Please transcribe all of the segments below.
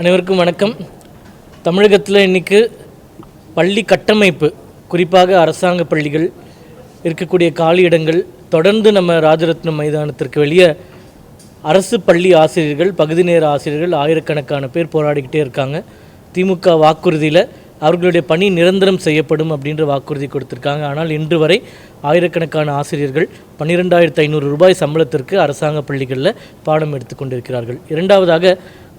அனைவருக்கும் வணக்கம். தமிழகத்தில் இன்னைக்கு பள்ளி கட்டமைப்பு குறிப்பாக அரசாங்க பள்ளிகள் இருக்கக்கூடிய காலியிடங்கள் தொடர்ந்து நம்ம ராஜரத்னம் மைதானத்திற்கு வெளியே அரசு பள்ளி ஆசிரியர்கள் பகுதி நேர ஆசிரியர்கள் ஆயிரக்கணக்கான பேர் போராடிக்கிட்டே இருக்காங்க. திமுக வாக்குறுதியில் அவர்களுடைய பணி நிரந்தரம் செய்யப்படும் அப்படின்ற வாக்குறுதி கொடுத்துருக்காங்க. ஆனால் இன்று வரை ஆயிரக்கணக்கான ஆசிரியர்கள் பன்னிரெண்டாயிரத்து ஐநூறு ரூபாய் சம்பளத்திற்கு அரசாங்க பள்ளிகளில் பாடம் எடுத்துக்கொண்டிருக்கிறார்கள் இரண்டாவதாக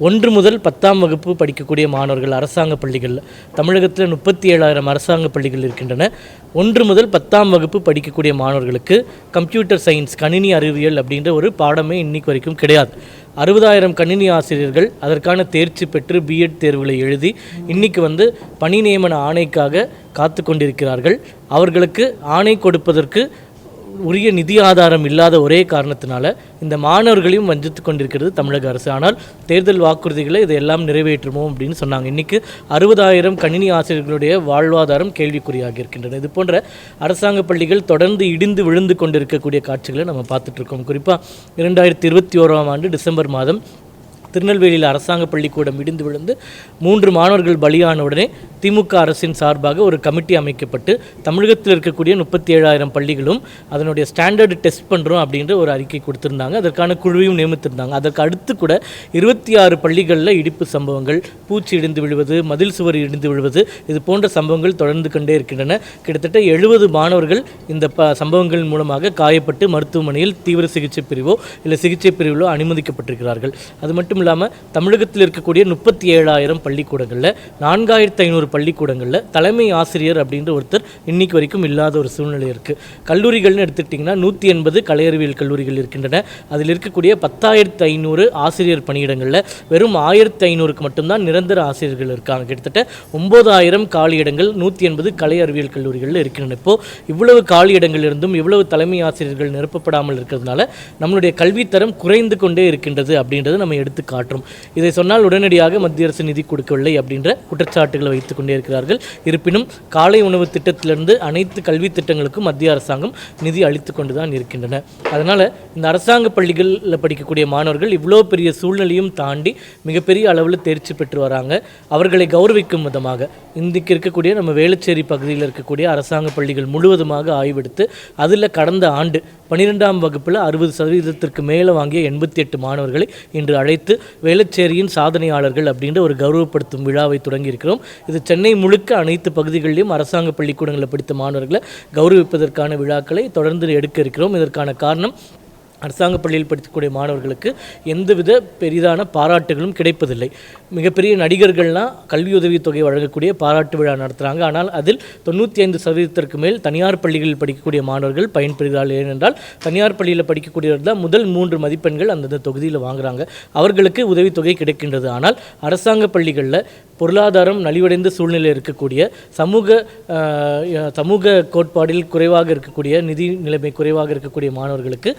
ஒன்று முதல் பத்தாம் வகுப்பு படிக்கக்கூடிய மாணவர்கள் அரசாங்க பள்ளிகளில் தமிழகத்தில் முப்பத்தி ஏழாயிரம் அரசாங்க பள்ளிகள் இருக்கின்றன. ஒன்று முதல் பத்தாம் வகுப்பு படிக்கக்கூடிய மாணவர்களுக்கு கம்ப்யூட்டர் சயின்ஸ் கணினி அறிவியல் அப்படின்ற ஒரு பாடமே இன்னைக்கு வரைக்கும் கிடையாது. அறுபதாயிரம் கணினி ஆசிரியர்கள் அதற்கான தேர்ச்சி பெற்று பிஎட் தேர்வுகளை எழுதி இன்னைக்கு வந்து பணி நியமன ஆணைக்காக காத்து கொண்டிருக்கிறார்கள். அவர்களுக்கு ஆணை கொடுப்பதற்கு உரிய நிதி ஆதாரம் இல்லாத ஒரே காரணத்தினால இந்த மாணவர்களையும் வஞ்சித்து கொண்டிருக்கிறது தமிழக அரசு. ஆனால் தேர்தல் வாக்குறுதிகளை இதையெல்லாம் நிறைவேற்றுமோ அப்படின்னு சொன்னாங்க. இன்னைக்கு அறுபதாயிரம் கணினி ஆசிரியர்களுடைய வாழ்வாதாரம் கேள்விக்குறியாக இருக்கின்றன. இது போன்ற அரசாங்க பள்ளிகள் தொடர்ந்து இடிந்து விழுந்து கொண்டிருக்கக்கூடிய காட்சிகளை நம்ம பார்த்துட்டு இருக்கோம். குறிப்பாக இரண்டாயிரத்தி இருபத்தி ஓராம் ஆண்டு டிசம்பர் மாதம் திருநெல்வேலியில் அரசாங்க பள்ளிக்கூடம் இடிந்து விழுந்து மூன்று மாணவர்கள் பலியான உடனே திமுக அரசின் சார்பாக ஒரு கமிட்டி அமைக்கப்பட்டு தமிழகத்தில் இருக்கக்கூடிய முப்பத்தி ஏழாயிரம் பள்ளிகளும் அதனுடைய ஸ்டாண்டர்டு டெஸ்ட் பண்ணுறோம் அப்படின்ற ஒரு அறிக்கை கொடுத்துருந்தாங்க. அதற்கான குழுவையும் நியமித்திருந்தாங்க. அதற்கு அடுத்து கூட இருபத்தி ஆறு பள்ளிகளில் இடிப்பு சம்பவங்கள் பூச்சி இடிந்து விழுவது மதில் சுவர் இடிந்து விழுவது இது போன்ற சம்பவங்கள் தொடர்ந்து கொண்டே இருக்கின்றன. கிட்டத்தட்ட எழுபது மாணவர்கள் இந்த ப சம்பவங்கள் மூலமாக காயப்பட்டு மருத்துவமனையில் தீவிர சிகிச்சை பிரிவோ இல்லை சிகிச்சை பிரிவிலோ அனுமதிக்கப்பட்டிருக்கிறார்கள். அது மட்டும் இல்லாமல் தமிழகத்தில் இருக்கக்கூடிய முப்பத்தி ஏழாயிரம் பள்ளிக்கூடங்களில் நான்காயிரத்து ஐநூறு பள்ளிக்கூடங்களில் தலைமை ஆசிரியர் அப்படின்ற ஒருத்தர் இன்னைக்கு வரைக்கும் இல்லாத ஒரு சூழ்நிலை இருக்குது கல்லூரிகள்னு எடுத்துக்கிட்டிங்கன்னா நூற்றி எண்பது கலையறிவியல் கல்லூரிகள் இருக்கின்றன. அதில் இருக்கக்கூடிய பத்தாயிரத்து ஐநூறு ஆசிரியர் பணியிடங்களில் வெறும் ஆயிரத்து ஐநூறுக்கு மட்டும்தான் நிரந்தர ஆசிரியர்கள் இருக்காங்க. கிட்டத்தட்ட ஒம்பதாயிரம் காலியிடங்கள் நூற்றி எண்பது கலை அறிவியல் கல்லூரிகளில் இருக்கின்றன. இப்போது இவ்வளவு காலியிடங்கள் இருந்தும் இவ்வளவு தலைமை ஆசிரியர்கள் நிரப்பப்படாமல் இருக்கிறதுனால நம்மளுடைய கல்வித்தரம் குறைந்து கொண்டே இருக்கின்றது அப்படின்றத நம்ம எடுத்து காட்டும் இதை சொன்னால் உடனடியாக மத்திய அரசு நிதி கொடுக்கவில்லை அப்படின்ற குற்றச்சாட்டுகளை வைத்துக் கொண்டே இருக்கிறார்கள். இருப்பினும் காலை உணவு திட்டத்திலிருந்து அனைத்து கல்வி திட்டங்களுக்கும் மத்திய அரசாங்கம் நிதி அளித்து கொண்டு தான் இருக்கின்றன. அதனால் இந்த அரசாங்க பள்ளிகளில் படிக்கக்கூடிய மாணவர்கள் இவ்வளோ பெரிய சூழ்நிலையும் தாண்டி மிகப்பெரிய அளவில் தேர்ச்சி பெற்று வராங்க. அவர்களை கௌரவிக்கும் விதமாக இன்றைக்கு இருக்கக்கூடிய நம்ம வேளச்சேரி பகுதியில் இருக்கக்கூடிய அரசாங்க பள்ளிகள் முழுவதுமாக ஆய்வெடுத்து அதில் கடந்த ஆண்டு பன்னிரெண்டாம் வகுப்பில் அறுபது சதவீதத்திற்கு மேலே வாங்கிய எண்பத்தி எட்டு மாணவர்களை இன்று அழைத்து வேளச்சேரியின் சாதனையாளர்கள் அப்படின்ற ஒரு கௌரவப்படுத்தும் விழாவை தொடங்கியிருக்கிறோம். இது சென்னை முழுக்க அனைத்து பகுதிகளிலும் அரசாங்க பள்ளிக்கூடங்களில் படித்த மாணவர்களை கௌரவிப்பதற்கான விழாக்களை தொடர்ந்து எடுக்க இருக்கிறோம். இதற்கான காரணம் அரசாங்க பள்ளியில் படிக்கக்கூடிய மாணவர்களுக்கு எந்தவித பெரிதான பாராட்டுகளும் கிடைப்பதில்லை. மிகப்பெரிய நடிகர்கள்லாம் கல்வி உதவித் தொகை வழங்கக்கூடிய பாராட்டு விழா நடத்துகிறாங்க ஆனால் அதில் தொண்ணூற்றி ஐந்து சதவீதத்திற்கு மேல் தனியார் பள்ளிகளில் படிக்கக்கூடிய மாணவர்கள் பயன்பெறுகிறார்கள் ஏனென்றால் தனியார் பள்ளியில் படிக்கக்கூடியவர்கள் தான் முதல் மூன்று மதிப்பெண்கள் அந்தந்த தொகுதியில் வாங்குறாங்க. அவர்களுக்கு உதவித்தொகை கிடைக்கின்றது. ஆனால் அரசாங்க பள்ளிகளில் பொருளாதாரம் நலிவடைந்த சூழ்நிலை இருக்கக்கூடிய சமூக சமூக கோட்பாடில் குறைவாக இருக்கக்கூடிய நிதி நிலைமை குறைவாக இருக்கக்கூடிய மாணவர்களுக்கு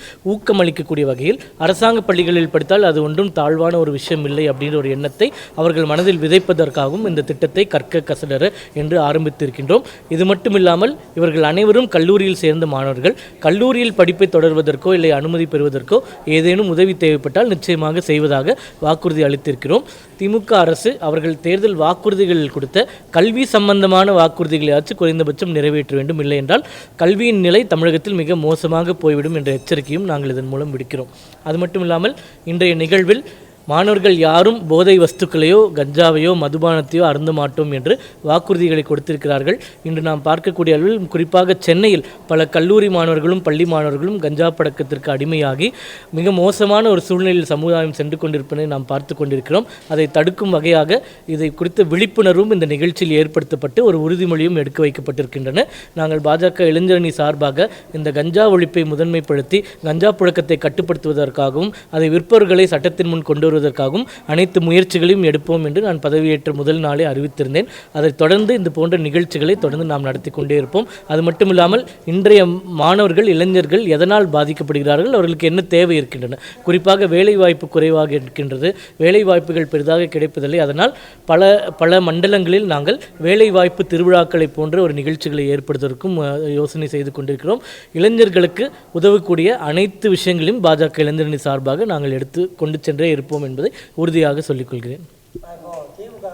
ஊக்கமளிக்கக்கூடிய வகையில் அரசாங்க பள்ளிகளில் படித்தால் அது ஒன்றும் தாழ்வான ஒரு விஷயம் இல்லை அப்படின்ற ஒரு எண்ணத்தை அவர்கள் மனதில் விதைப்பதற்காகவும் இந்த திட்டத்தை கற்க கசடர என்று ஆரம்பித்திருக்கின்றோம். இது மட்டும் இல்லாமல் இவர்கள் அனைவரும் கல்லூரியில் சேர்ந்த மாணவர்கள் கல்லூரியில் படிப்பை தொடர்வதற்கோ இல்லை அனுமதி பெறுவதற்கோ ஏதேனும் உதவி தேவைப்பட்டால் நிச்சயமாக செய்வதாக வாக்குறுதி அளித்திருக்கிறோம். திமுக அரசு அவர்கள் தேர்தல் வாக்குறுதிகளில் கொடுத்த கல்வி சம்பந்தமான வாக்குறுதிகளையாச்சும் குறைந்தபட்சம் நிறைவேற்ற வேண்டும். இல்லை என்றால் கல்வியின் நிலை தமிழகத்தில் மிக மோசமாக போய்விடும் என்ற எச்சரிக்கையும் நாங்கள் இதன் மூலம் விடுக்கிறோம். அது மட்டும் இல்லாமல் இன்றைய நிகழ்வில் மாணவர்கள் யாரும் போதை வஸ்துக்களையோ கஞ்சாவையோ மதுபானத்தையோ அருந்த மாட்டோம் என்று வாக்குறுதிகளை கொடுத்திருக்கிறார்கள். இன்று நாம் பார்க்கக்கூடிய அளவில் குறிப்பாக சென்னையில் பல கல்லூரி மாணவர்களும் பள்ளி மாணவர்களும் கஞ்சா பழக்கத்திற்கு அடிமையாகி மிக மோசமான ஒரு சூழ்நிலையில் சமுதாயம் சென்று கொண்டிருப்பதை நாம் பார்த்து கொண்டிருக்கிறோம். அதை தடுக்கும் வகையாக இதை குறித்த விழிப்புணர்வும் இந்த நிகழ்ச்சியில் ஏற்படுத்தப்பட்டு ஒரு உறுதிமொழியும் எடுக்க வைக்கப்பட்டிருக்கின்றன. நாங்கள் பாஜக இளைஞரணி சார்பாக இந்த கஞ்சா ஒழிப்பை முதன்மைப்படுத்தி கஞ்சா புழக்கத்தை கட்டுப்படுத்துவதற்காகவும் அதை விற்பவர்களை சட்டத்தின் முன் கொண்டு வருவதற்காகவும் அனைத்து முயற்சிகளையும் எடுப்போம் என்று நான் பதவியேற்ற முதல் நாளே அறிவித்திருந்தேன். அதைத் தொடர்ந்து இந்த போன்ற நிகழ்ச்சிகளை தொடர்ந்து நாம் நடத்தி கொண்டே இருப்போம். அது மட்டும் இல்லாமல் இன்றைய மாணவர்கள் இளைஞர்கள் எதனால் பாதிக்கப்படுகிறார்கள் அவர்களுக்கு என்ன தேவை இருக்கின்றன? குறிப்பாக வேலைவாய்ப்பு குறைவாக இருக்கின்றது. வேலைவாய்ப்புகள் பெரிதாக கிடைப்பதில்லை. அதனால் பல பல மண்டலங்களில் நாங்கள் வேலைவாய்ப்பு திருவிழாக்களை போன்ற ஒரு நிகழ்ச்சிகளை ஏற்படுத்துவதற்கும் யோசனை செய்து கொண்டிருக்கிறோம். இளைஞர்களுக்கு உதவக்கூடிய அனைத்து விஷயங்களையும் பாஜக இளைஞரணி சார்பாக நாங்கள் எடுத்து கொண்டு சென்றே இருப்போம் என்பதை உறுதியாக சொல்லிக்கொள்கிறேன். திமுக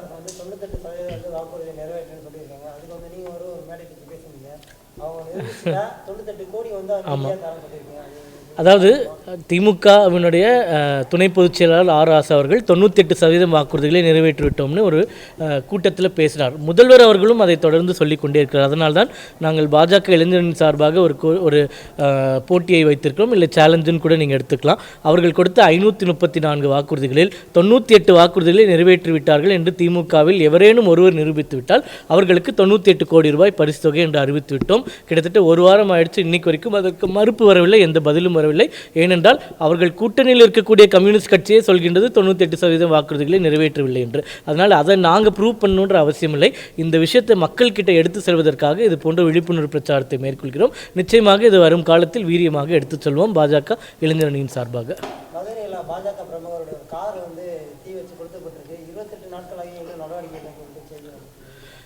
அதாவது திமுகவினுடைய துணை பொதுச் செயலாளர் ஆர் ஆசா அவர்கள் தொண்ணூற்றி எட்டு சதவீதம் வாக்குறுதிகளை நிறைவேற்றிவிட்டோம்னு ஒரு கூட்டத்தில் பேசினார். முதல்வர் அவர்களும் அதை தொடர்ந்து சொல்லிக் கொண்டே இருக்கிறார். அதனால்தான் நாங்கள் பாஜக இளைஞரின் சார்பாக ஒரு கோ- ஒரு போட்டியை வைத்திருக்கிறோம். இல்லை சேலஞ்சுன்னு கூட நீங்கள் எடுத்துக்கலாம். அவர்கள் கொடுத்த ஐநூற்றி முப்பத்தி நான்கு வாக்குறுதிகளில் தொண்ணூற்றி எட்டு வாக்குறுதிகளை நிறைவேற்றிவிட்டார்கள் என்று திமுகவில் எவரேனும் ஒருவர் நிரூபித்துவிட்டால் அவர்களுக்கு தொண்ணூற்றி எட்டு கோடி ரூபாய் பரிசு தொகை என்று அறிவித்துவிட்டோம் கிட்டத்தட்ட ஒரு வாரம் ஆயிடுச்சு. இன்னைக்கு வரைக்கும் அதற்கு மறுப்பு வரவில்லை. எந்த பதிலும் வரவில்லை. ஏனென்றால் அவர்கள் கூட்டணியில் இருக்கக்கூடிய கம்யூனிஸ்ட் கட்சியே சொல்கின்றது தொண்ணூற்றி எட்டு சதவீதம் வாக்குறுதிகளை நிறைவேற்றவில்லை என்று. அதனால் அதை நாங்கள் ப்ரூவ் பண்ணணுன்ற அவசியமில்லை. இந்த விஷயத்தை மக்கள் கிட்ட எடுத்து செல்வதற்காக இது போன்ற விழிப்புணர்வு பிரச்சாரத்தை மேற்கொள்கிறோம். நிச்சயமாக இது வரும் காலத்தில் வீரியமாக எடுத்துச் செல்வோம் பாஜக இளைஞரணியின் சார்பாக. பாஜக பிரமுகருடைய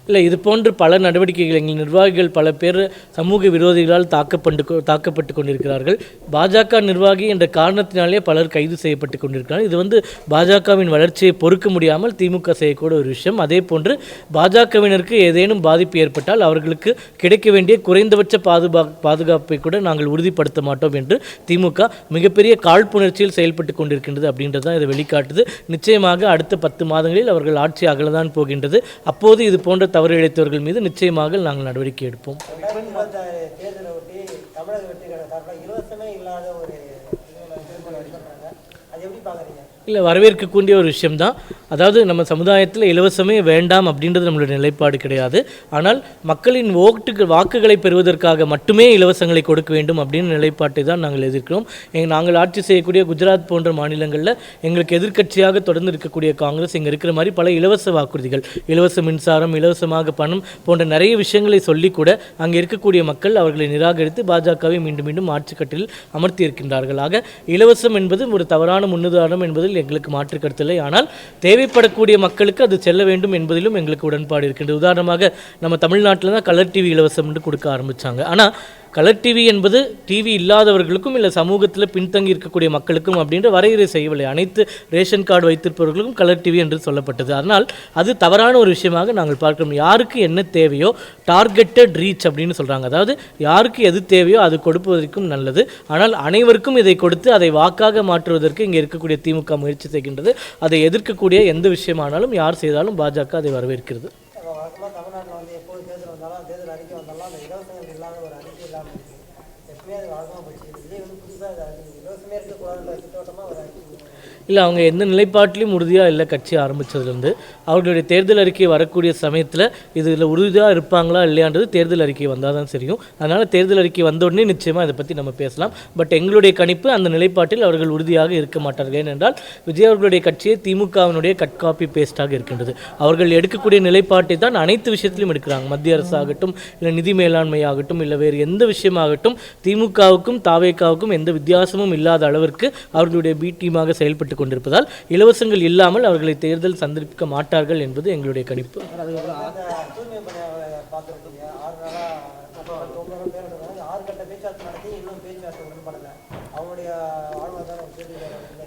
இல்லை இது போன்று பல நடவடிக்கைகள் எங்கள் நிர்வாகிகள் பல பேர் சமூக விரோதிகளால் தாக்கப்பட்டு கொ- தாக்கப்பட்டு கொண்டிருக்கிறார்கள். பாஜக நிர்வாகி என்ற காரணத்தினாலே பலர் கைது செய்யப்பட்டு கொண்டிருக்கிறார்கள். இது வந்து பாஜகவின் வளர்ச்சியை பொறுக்க முடியாமல் திமுக செய்யக்கூடிய ஒரு விஷயம். அதே போன்று பாஜகவினருக்கு ஏதேனும் பாதிப்பு ஏற்பட்டால் அவர்களுக்கு கிடைக்க வேண்டிய குறைந்தபட்ச பாதுகா பாதுகாப்பை கூட நாங்கள் உறுதிப்படுத்த மாட்டோம் என்று திமுக மிகப்பெரிய காழ்ப்புணர்ச்சியில் செயல்பட்டு கொண்டிருக்கின்றது அப்படின்றது தான் இதை வெளிக்காட்டுது. நிச்சயமாக அடுத்த பத்து மாதம் மாதங்களில் அவர்கள் ஆட்சி அகலதான் போகின்றது. அப்போது இது போன்ற தவறு இழைத்தவர்கள் மீது நிச்சயமாக நாங்கள் நடவடிக்கை எடுப்போம். தமிழக வெற்றி கழக சார்பில் இலவசமே இல்லாத ஒரு இதுல திருமணம் எடுக்கிறாங்க அது எப்படி பார்க்குறீங்க இல்லை வரவேற்கக்கூடிய ஒரு விஷயம்தான். அதாவது நம்ம சமுதாயத்தில் இலவசமே வேண்டாம் அப்படின்றது நம்மளுடைய நிலைப்பாடு கிடையாது. ஆனால் மக்களின் ஓட்டுக்கு வாக்குகளை பெறுவதற்காக மட்டுமே இலவசங்களை கொடுக்க வேண்டும் அப்படின்னு நிலைப்பாட்டை தான் நாங்கள் எதிர்க்கிறோம். நாங்கள் ஆட்சி செய்யக்கூடிய குஜராத் போன்ற மாநிலங்களில் எங்களுக்கு எதிர்க்கட்சியாக தொடர்ந்து இருக்கக்கூடிய காங்கிரஸ் இங்கே இருக்கிற மாதிரி பல இலவச வாக்குறுதிகள் இலவச மின்சாரம் இலவசமாக பணம் போன்ற நிறைய விஷயங்களை சொல்லி கூட அங்கே இருக்கக்கூடிய மக்கள் அவர்களை நிராகரித்து பாஜகவை மீண்டும் மீண்டும் ஆட்சி கட்டில் அமர்த்தி இருக்கின்றார்கள் ஆக இலவசம் என்பது ஒரு தவறான முன்னுதாரணம் என்பதில் எங்களுக்கு மாற்று கருத்தில்லை ஆனால் தேவைப்படக்கூடிய மக்களுக்கு அது செல்ல வேண்டும் என்பதிலும் எங்களுக்கு உடன்பாடு இருக்கின்றது. உதாரணமாக நம்ம தமிழ்நாட்டில் தான் கலர் டிவி இலவசம்னு கொடுக்க ஆரம்பிச்சாங்க. ஆனால் கலர் டிவி என்பது டிவி இல்லாதவர்களுக்கும் இல்லை சமூகத்தில் பின்தங்கி இருக்கக்கூடிய மக்களுக்கும் அப்படின்ற வரையறை செய்யவில்லை. அனைத்து ரேஷன் கார்டு வைத்திருப்பவர்களுக்கும் கலர் டிவி என்று சொல்லப்பட்டது. அதனால் அது தவறான ஒரு விஷயமாக நாங்கள் பார்க்கிறோம். யாருக்கு என்ன தேவையோ டார்கெட்டட் ரீச் அப்படின்னு சொல்கிறாங்க அதாவது யாருக்கு எது தேவையோ அது கொடுப்பதற்கும் நல்லது. ஆனால் அனைவருக்கும் இதை கொடுத்து அதை வாக்காக மாற்றுவதற்கு இங்கே இருக்கக்கூடிய திமுக முயற்சி செய்கின்றது. அதை எதிர்க்கக்கூடிய எந்த விஷயமானாலும் யார் செய்தாலும் பாஜக அதை வரவேற்கிறது இப்போ வழக்கமாக தமிழ்நாட்டில் வந்து எப்போது தேர்தல் வந்தாலும் தேர்தல் அறிக்கை வந்தாலும் அந்த இலவசங்கள் இல்லாத ஒரு அறிக்கை இல்லாமல் இருக்குது எப்பவுமே அது வழக்கமாக போச்சு விஜய் வந்து புதுசாக அது அறிக்கை இலவசமே இருக்கக்கூடாதுன்ற திட்டவட்டமாக ஒரு அறிக்கை இல்லை அவங்க எந்த நிலைப்பாட்டிலையும் உறுதியாக இல்லை கட்சி ஆரம்பித்ததுலேருந்து அவர்களுடைய தேர்தல் அறிக்கை வரக்கூடிய சமயத்தில் இதில் உறுதியாக இருப்பாங்களா இல்லையான்றது தேர்தல் அறிக்கை வந்தால் தான் தெரியும். அதனால் தேர்தல் அறிக்கை வந்தோடனே நிச்சயமாக இதை பற்றி நம்ம பேசலாம். பட் எங்களுடைய கணிப்பு அந்த நிலைப்பாட்டில் அவர்கள் உறுதியாக இருக்க மாட்டார்கள். ஏனென்றால் விஜய் அவர்களுடைய கட்சியே திமுகவினுடைய கட் காப்பி பேஸ்டாக இருக்கின்றது. அவர்கள் எடுக்கக்கூடிய நிலைப்பாட்டை தான் அனைத்து விஷயத்திலும் எடுக்கிறாங்க. மத்திய அரசு ஆகட்டும் இல்லை நிதி மேலாண்மை ஆகட்டும் இல்லை வேறு எந்த விஷயமாகட்டும் திமுகவுக்கும் தாவேக்காவுக்கும் எந்த வித்தியாசமும் இல்லாத அளவிற்கு அவர்களுடைய பி டீமாக செயல்பட்டு கொண்டிருப்பதால் இலவசங்கள் இல்லாமல் அவர்களை தேர்தல் சந்திக்க மாட்டார்கள் என்பது எங்களுடைய கணிப்பு.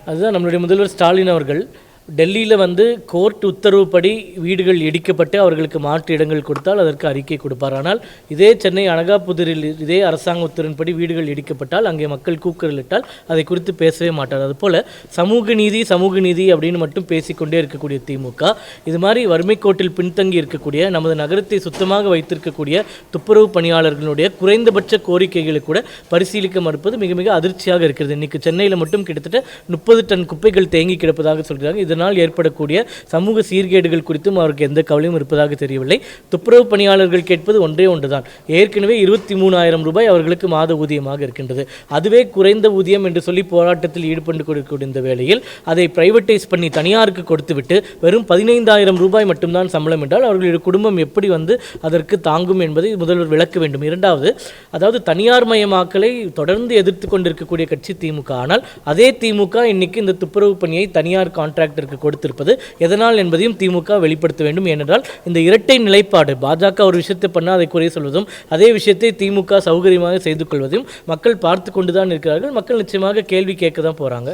அதுதான் நம்மளுடைய முதல்வர் ஸ்டாலின் அவர்கள் டெல்லியில் வந்து கோர்ட் உத்தரவுப்படி வீடுகள் இடிக்கப்பட்டு அவர்களுக்கு மாற்று இடங்கள் கொடுத்தால் அதற்கு அறிக்கை கொடுப்பார். ஆனால் இதே சென்னை அனகாபுதூரில் இதே அரசாங்க உத்தரவின்படி வீடுகள் இடிக்கப்பட்டால் அங்கே மக்கள் கூக்குரலிட்டால் அதை குறித்து பேசவே மாட்டார். அதுபோல் சமூக நீதி சமூக நீதி அப்படின்னு மட்டும் பேசிக்கொண்டே இருக்கக்கூடிய திமுக இது மாதிரி வறுமை கோட்டில் பின்தங்கி இருக்கக்கூடிய நமது நகரத்தை சுத்தமாக வைத்திருக்கக்கூடிய துப்புரவு பணியாளர்களுடைய குறைந்தபட்ச கோரிக்கைகளை கூட பரிசீலிக்க மறுப்பது மிக மிக அதிர்ச்சியாக இருக்கிறது. இன்னைக்கு சென்னையில் மட்டும் கிட்டத்தட்ட முப்பது டன் குப்பைகள் தேங்கி கிடப்பதாக சொல்கிறாங்க இது இதனால் ஏற்படக்கூடிய சமூக சீர்கேடுகள் குறித்தும் அவருக்கு எந்த கவலையும் இருப்பதாக தெரியவில்லை. துப்புரவு பணியாளர்கள் கேட்பது ஒன்றே ஒன்றுதான். ஏற்கனவே இருபத்தி மூணாயிரம் ரூபாய் அவர்களுக்கு மாத ஊதியமாக இருக்கின்றது. அதுவே குறைந்த ஊதியம் என்று சொல்லி போராட்டத்தில் ஈடுபட்டு கொடுக்கக்கூடிய இந்த வேளையில் அதை பிரைவேட்டைஸ் பண்ணி தனியாருக்கு கொடுத்துவிட்டு வெறும் பதினைந்தாயிரம் ரூபாய் மட்டும்தான் சம்பளம் என்றால் அவர்களுடைய குடும்பம் எப்படி வந்து அதற்கு தாங்கும் என்பதை முதல்வர் விளக்க வேண்டும். இரண்டாவது அதாவது தனியார் மயமாக்கலை தொடர்ந்து எதிர்த்து கொண்டிருக்கக்கூடிய கட்சி திமுக. ஆனால் அதே திமுக இன்னைக்கு இந்த துப்புரவு பணியை தனியார் பாஜகவிற்கு கொடுத்திருப்பது எதனால் என்பதையும் திமுக வெளிப்படுத்த வேண்டும். ஏனென்றால் இந்த இரட்டை நிலைப்பாடு பாஜக ஒரு விஷயத்தை பண்ணால் அதை குறை சொல்வதும் அதே விஷயத்தை திமுக சௌகரியமாக செய்து கொள்வதையும் மக்கள் பார்த்து கொண்டு தான் இருக்கிறார்கள். மக்கள் நிச்சயமாக கேள்வி கேட்க தான் போகிறாங்க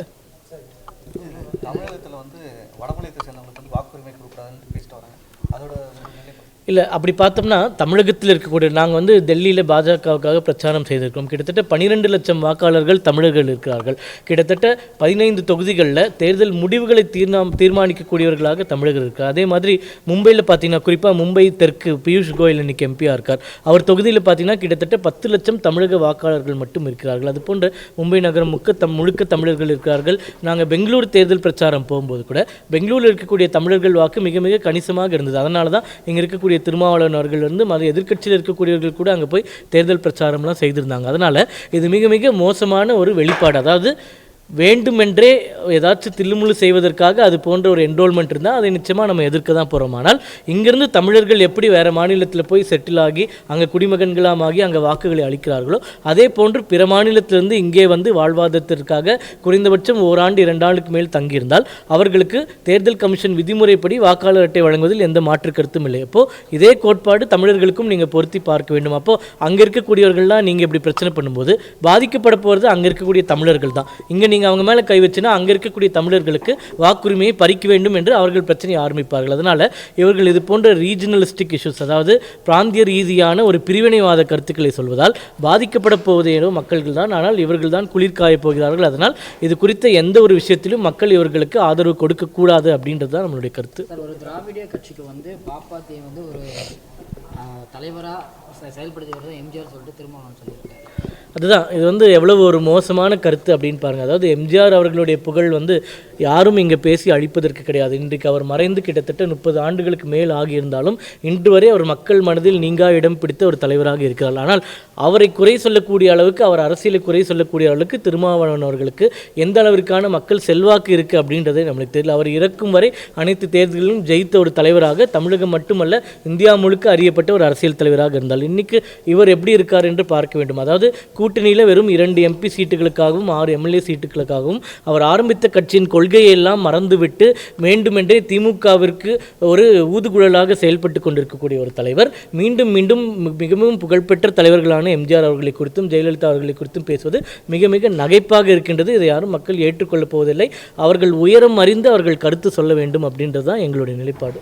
தமிழகத்தில் வந்து வடமாநிலத்தை சேர்ந்தவங்களுக்கு வந்து வாக்குரிமை கொடுக்கூடாதுன்னு பேசிட்டு வராங்க. அதோட இல்லை அப்படி பார்த்தோம்னா தமிழகத்தில் இருக்கக்கூடிய நாங்கள் வந்து டெல்லியில் பாஜகவுக்காக பிரச்சாரம் செய்திருக்கிறோம். கிட்டத்தட்ட பன்னிரெண்டு லட்சம் வாக்காளர்கள் தமிழர்கள் இருக்கிறார்கள். கிட்டத்தட்ட பதினைந்து தொகுதிகளில் தேர்தல் முடிவுகளை தீர்மானம் தீர்மானிக்கக்கூடியவர்களாக தமிழர்கள் இருக்கிறார் அதே மாதிரி மும்பையில் பார்த்தீங்கன்னா குறிப்பாக மும்பை தெற்கு பியூஷ் கோயல் இன்னைக்கு எம்பியாக இருக்கார். அவர் தொகுதியில் பார்த்தீங்கன்னா கிட்டத்தட்ட பத்து லட்சம் தமிழக வாக்காளர்கள் மட்டும் இருக்கிறார்கள். அது போன்ற மும்பை நகரம் முக்க தம் முழுக்க தமிழர்கள் இருக்கிறார்கள். நாங்கள் பெங்களூர் தேர்தல் பிரச்சாரம் போகும்போது கூட பெங்களூரில் இருக்கக்கூடிய தமிழர்கள் வாக்கு மிக மிக கணிசமாக இருந்தது. அதனால தான் இங்கே இருக்கக்கூடிய திருமாவளவன் அவர்கள் வந்து மத எதிர்க்கட்சியில் இருக்கக்கூடியவர்கள் கூட அங்கே போய் தேர்தல் பிரச்சாரம்லாம் செய்திருந்தாங்க. அதனால் இது மிக மிக மோசமான ஒரு வெளிப்பாடு. அதாவது வேண்டுமென்றே ஏதாச்சும் தில்லுமுள்ளு செய்வதற்காக அது போன்ற ஒரு என்ரோல்மெண்ட் இருந்தால் அதை நிச்சயமாக நம்ம எதிர்க்க தான் போகிறோம் ஆனால் இங்கிருந்து தமிழர்கள் எப்படி வேறு மாநிலத்தில் போய் செட்டில் ஆகி அங்கே குடிமகன்களாக ஆகி அங்கே வாக்குகளை அளிக்கிறார்களோ அதே போன்று பிற மாநிலத்திலிருந்து இங்கே வந்து வாழ்வாதாரத்திற்காக குறைந்தபட்சம் ஓராண்டு இரண்டாண்டுக்கு மேல் தங்கியிருந்தால் அவர்களுக்கு தேர்தல் கமிஷன் விதிமுறைப்படி வாக்காளர் அட்டை வழங்குவதில் எந்த மாற்று கருத்தும் இல்லை. அப்போ இதே கோட்பாடு தமிழர்களுக்கும் நீங்கள் பொருத்தி பார்க்க வேண்டும். அப்போது அங்கே இருக்கக்கூடியவர்கள்லாம் நீங்கள் இப்படி பிரச்சனை பண்ணும்போது பாதிக்கப்பட போகிறது அங்கே இருக்கக்கூடிய தமிழர்கள் தான். இங்கே நீங்கள் அவங்க மேலே கை வச்சுன்னா அங்கே இருக்கக்கூடிய தமிழர்களுக்கு வாக்குரிமையை பறிக்க வேண்டும் என்று அவர்கள் பிரச்சனையை ஆரம்பிப்பார்கள். அதனால் இவர்கள் இது போன்ற ரீஜனலிஸ்டிக் இஷ்யூஸ் அதாவது பிராந்திய ரீதியான ஒரு பிரிவினைவாத கருத்துக்களை சொல்வதால் பாதிக்கப்பட போவது ஏதோ மக்கள்கள் தான். ஆனால் இவர்கள் தான் குளிர்காயப் போகிறார்கள். அதனால் இது குறித்த எந்த ஒரு விஷயத்திலும் மக்கள் இவர்களுக்கு ஆதரவு கொடுக்கக்கூடாது அப்படின்றது தான் நம்மளுடைய கருத்து. ஒரு திராவிட கட்சிக்கு வந்து பாப்பாத்தியை வந்து ஒரு தலைவராக செயல்படுத்தி வருது எம்ஜிஆர் சொல்லிட்டு திருமணம் சொல்லியிருக்காரு. அதுதான் இது வந்து எவ்வளவு ஒரு மோசமான கருத்து அப்படின்னு பாருங்க. அதாவது எம்ஜிஆர் அவர்களுடைய புகழ் வந்து யாரும் இங்கே பேசி அழிப்பதற்கு கிடையாது. இன்றைக்கு அவர் மறைந்து கிட்டத்தட்ட முப்பது ஆண்டுகளுக்கு மேல் ஆகியிருந்தாலும் இன்று வரை அவர் மக்கள் மனதில் நீங்கா இடம் பிடித்த ஒரு தலைவராக இருக்கிறார். ஆனால் அவரை குறை சொல்லக்கூடிய அளவுக்கு அவர் அரசியலை குறை சொல்லக்கூடிய அளவுக்கு திருமாவளவன் அவர்களுக்கு எந்த அளவிற்கான மக்கள் செல்வாக்கு இருக்குது அப்படின்றதே நம்மளுக்கு தெரியல. அவர் இறக்கும் வரை அனைத்து தேர்தல்களிலும் ஜெயித்த ஒரு தலைவராக தமிழகம் மட்டுமல்ல இந்தியா முழுக்க அறியப்பட்ட ஒரு அரசியல் தலைவராக இருந்தால் இன்றைக்கு இவர் எப்படி இருக்கார் என்று பார்க்க வேண்டும். அதாவது கூட்டணியில் வெறும் இரண்டு எம்பி சீட்டுகளுக்காகவும் ஆறு எம்எல்ஏ சீட்டுகளுக்காகவும் அவர் ஆரம்பித்த கட்சியின் கொள்கையை எல்லாம் மறந்துவிட்டு வேண்டுமென்றே திமுகவிற்கு ஒரு ஊதுகுழலாக செயல்பட்டு கொண்டிருக்கக்கூடிய ஒரு தலைவர். மீண்டும் மீண்டும் மிகவும் புகழ்பெற்ற தலைவர்களான எம்ஜிஆர் அவர்களை குறித்தும் ஜெயலலிதா அவர்களை குறித்தும் பேசுவது மிக மிக நகைப்பாக இருக்கின்றது. இதை யாரும் மக்கள் ஏற்றுக்கொள்ளப் போவதில்லை. அவர்கள் உயரம் அறிந்து அவர்கள் கருத்து சொல்ல வேண்டும் அப்படின்றது தான் எங்களுடைய நிலைப்பாடு.